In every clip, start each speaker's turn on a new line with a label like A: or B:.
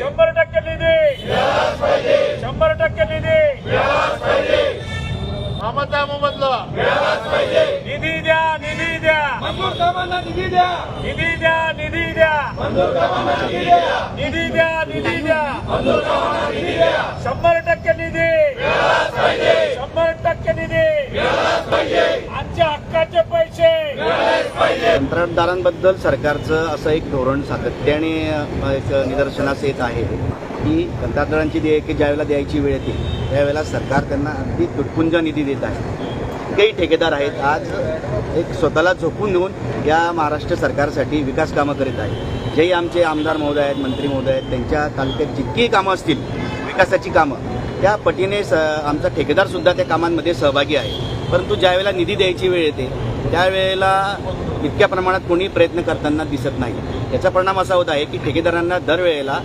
A: शंभर टक्के निधी. शंभर टक्के निधी.
B: ममता मोबदला
A: निधी द्या निधी द्या.
C: मंजूर कामांना निधी द्या.
A: निधी द्या निधी द्या.
C: मंजूर कामांना निधी द्या.
A: निधी द्या निधी द्या.
C: मंजूर कामांना निधी द्या.
A: शंभर टक्के निधी शंभर टक्के निधी आमच्या हक्काचे पैसे
D: कंत्राटदारांबद्दल सरकारचं असं एक धोरण सातत्याने एक निदर्शनास येत आहे की कंत्राटदारांची देयके ज्यावेळेला द्यायची वेळ येते त्यावेळेला सरकार त्यांना अगदी तुटपुंज निधी देत आहे. काही ठेकेदार आहेत आज एक स्वतःला झोपून देऊन या महाराष्ट्र सरकारसाठी विकास कामं करीत आहेत. जेही आमचे आमदार महोदय आहेत मंत्री महोदय आहेत त्यांच्या तालुक्यात जितकीही कामं असतील विकासाची कामं त्या पटीने स आमचा ठेकेदारसुद्धा त्या कामांमध्ये सहभागी आहे. परंतु ज्यावेळेला निधी द्यायची वेळ येते त्यावेळेला इतक्या प्रमाणात कोणी प्रयत्न करताना दिसत नाही. याचा परिणाम असा होत आहे की ठेकेदारांना दरवेळेला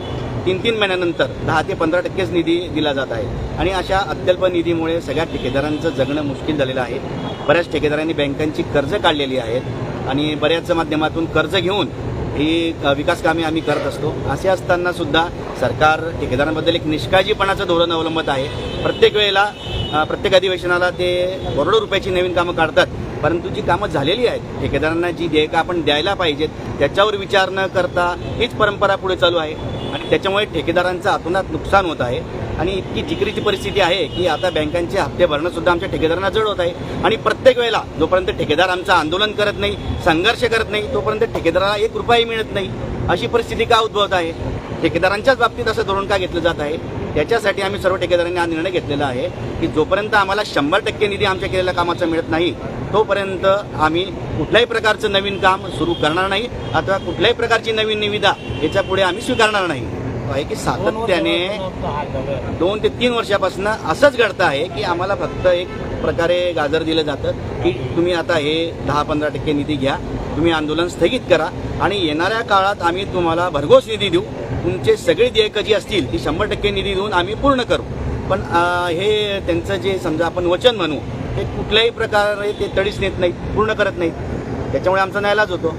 D: तीन तीन महिन्यानंतर दहा ते पंधरा टक्केच निधी दिला जात आहे. आणि अशा अत्यल्प निधीमुळे सगळ्या ठेकेदारांचं जगणं मुश्किल झालेलं आहे. बऱ्याच ठेकेदारांनी बँकांची कर्ज काढलेली आहेत आणि बऱ्याच माध्यमातून कर्ज घेऊन ही विकास कामे आम्ही करत असतो. असे असताना सुद्धा सरकार ठेकेदारांबद्दल एक निष्काळजीपणाचं धोरण अवलंबत आहे. प्रत्येक वेळेला प्रत्येक अधिवेशनाला ते करोडो रुपयाची नवीन कामं काढतात. परंतु जी कामं झालेली आहेत ठेकेदारांना जी देयका आपण द्यायला पाहिजेत त्याच्यावर विचार न करता हीच परंपरा पुढे चालू आहे. आणि त्याच्यामुळे ठेकेदारांचं अतोनात नुकसान होत आहे. आणि इतकी जिकरीची परिस्थिती आहे की आता बँकांचे हप्ते भरणंसुद्धा आमच्या ठेकेदारांना जड होत आहे. आणि प्रत्येक वेळेला जोपर्यंत ठेकेदार आमचं आंदोलन करत नाही संघर्ष करत नाही तोपर्यंत ठेकेदाराला एक रुपयाही मिळत नाही. अशी परिस्थिती का उद्भवत आहे? ठेकेदारांच्याच बाबतीत असं धोरण का घेतलं जात आहे? त्याच्यासाठी आम्ही सर्व ठेकेदारांनी हा निर्णय घेतलेला आहे की जोपर्यंत आम्हाला शंभर टक्के निधी आमच्या केलेल्या कामाचा मिळत नाही तोपर्यंत आम्ही कुठल्याही प्रकारचं नवीन काम सुरू करणार नाही अथवा कुठल्याही प्रकारची नवीन निविदा याच्यापुढे आम्ही स्वीकारणार नाही. आहे की सातत्याने दोन ते तीन वर्षापासून असंच घडतं आहे की आम्हाला फक्त एक प्रकारे गाजर दिलं जातं की तुम्ही आता हे दहा पंधरा टक्के निधी घ्या तुम्ही आंदोलन स्थगित करा आणि येणाऱ्या काळात आम्ही तुम्हाला भरघोस निधी देऊ. तुमचे सगळी देयकं जी असतील ती शंभर टक्के निधी देऊन आम्ही पूर्ण करू. पण हे त्यांचं जे समजा आपण वचन म्हणू ते कुठल्याही प्रकारे ते तडीच नेत नाहीत पूर्ण करत नाहीत. त्याच्यामुळे आमचा नाईलाज होतो.